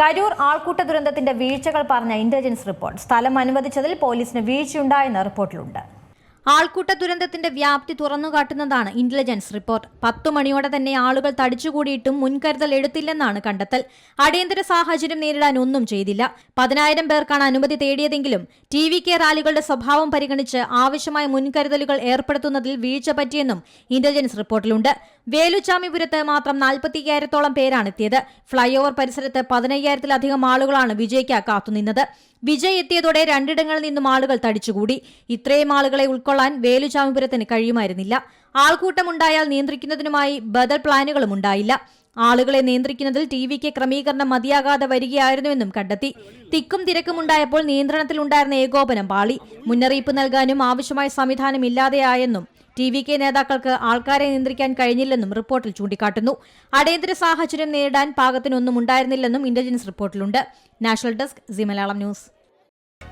കരൂർ ആൾക്കൂട്ട ദുരന്തത്തിന്റെ വീഴ്ചകൾ പറഞ്ഞ ഇന്റലിജൻസ് റിപ്പോർട്ട് സ്ഥലം അനുവദിച്ചതിൽ പോലീസിന് വീഴ്ചയുണ്ടായെന്ന റിപ്പോർട്ടിലുണ്ട്. ആൾക്കൂട്ട ദുരന്തത്തിന്റെ വ്യാപ്തി തുറന്നുകാട്ടുന്നതാണ് ഇന്റലിജൻസ് റിപ്പോർട്ട് പത്തു മണിയോടെ തന്നെ ആളുകൾ തടിച്ചുകൂടിയിട്ടും മുൻകരുതൽ എടുത്തില്ലെന്നാണ് കണ്ടെത്തൽ. അടിയന്തര സാഹചര്യം നേരിടാൻ ഒന്നും ചെയ്തില്ല. പതിനായിരം പേർക്കാണ് അനുമതി തേടിയതെങ്കിലും ടി വി കെ റാലികളുടെ സ്വഭാവം പരിഗണിച്ച് ആവശ്യമായ മുൻകരുതലുകൾ ഏർപ്പെടുത്തുന്നതിൽ വീഴ്ച പറ്റിയെന്നും ഇന്റലിജൻസ് റിപ്പോർട്ടിലുണ്ട് വേലുച്ചാമിപുരത്ത് മാത്രം നാൽപ്പത്തിയ്യായിരത്തോളം പേരാണ് എത്തിയത്. ഫ്ളൈ ഓവർ പരിസരത്ത് പതിനയ്യായിരത്തിലധികം ആളുകളാണ് വിജയ്ക്ക് കാത്തുനിന്നത്. വിജയ് എത്തിയതോടെ രണ്ടിടങ്ങളിൽ നിന്നും ആളുകൾ തടിച്ചുകൂടി. ഇത്രയും ആളുകളെ ഉൾക്കൊള്ളാൻ വേലുചാമിപുരത്തിന് കഴിയുമായിരുന്നില്ല. ആൾക്കൂട്ടമുണ്ടായാൽ നിയന്ത്രിക്കുന്നതിനുമായി ബദൽ പ്ലാനുകളും ഉണ്ടായില്ല. ആളുകളെ നിയന്ത്രിക്കുന്നതിൽ ടി വിക്ക് ക്രമീകരണം മതിയാകാതെ വരികയായിരുന്നുവെന്നും കണ്ടെത്തി. തിക്കും തിരക്കുമുണ്ടായപ്പോൾ നിയന്ത്രണത്തിലുണ്ടായിരുന്ന ഏകോപനം പാളി. മുന്നറിയിപ്പ് നൽകാനും ആവശ്യമായ സംവിധാനം ഇല്ലാതെയായെന്നും ടി വി കെ നേതാക്കൾക്ക് ആൾക്കാരെ നിയന്ത്രിക്കാൻ കഴിഞ്ഞില്ലെന്നും റിപ്പോർട്ടിൽ ചൂണ്ടിക്കാട്ടുന്നു. അടിയന്തര സാഹചര്യം നേരിടാൻ പാകത്തിനൊന്നും ഉണ്ടായിരുന്നില്ലെന്നും intelligence റിപ്പോർട്ടിലുണ്ട്. National desk C Malayalam news.